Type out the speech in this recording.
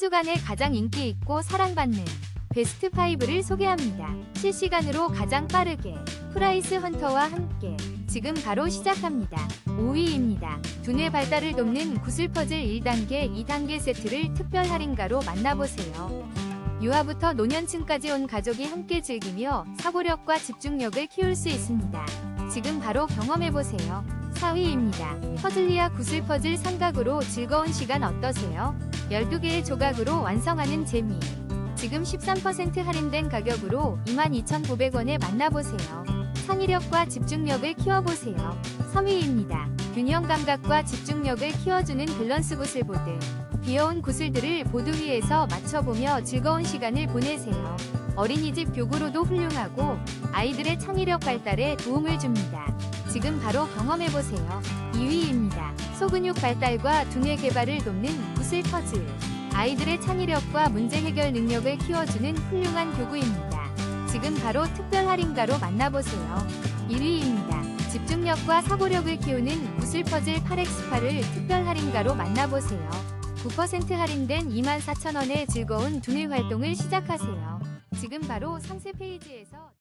주간에 가장 인기 있고 사랑받는 베스트 5를 소개합니다. 실시간으로 가장 빠르게 프라이스 헌터와 함께 지금 바로 시작합니다. 5위입니다. 두뇌 발달을 돕는 구슬 퍼즐 1단계, 2단계 세트를 특별 할인가로 만나보세요. 유아부터 노년층까지 온 가족이 함께 즐기며 사고력과 집중력을 키울 수 있습니다. 지금 바로 경험해보세요. 4위입니다. 퍼즐리아 구슬 퍼즐 삼각으로 즐거운 시간 어떠세요? 12개의 조각으로 완성하는 재미. 지금 13% 할인된 가격으로 22,900원에 만나보세요. 창의력과 집중력을 키워보세요. 3위입니다. 균형 감각과 집중력을 키워주는 밸런스 구슬보드. 귀여운 구슬들을 보드 위에서 맞춰보며 즐거운 시간을 보내세요. 어린이집 교구로도 훌륭하고 아이들의 창의력 발달에 도움을 줍니다. 지금 바로 경험해보세요. 2위입니다. 소근육 발달과 두뇌 개발을 돕는 구슬 퍼즐. 아이들의 창의력과 문제 해결 능력을 키워주는 훌륭한 교구입니다. 지금 바로 특별 할인가로 만나보세요. 1위입니다. 집중력과 사고력을 키우는 구슬 퍼즐 8X8을 특별 할인가로 만나보세요. 9% 할인된 24,000원의 즐거운 두뇌 활동을 시작하세요. 지금 바로 상세 페이지에서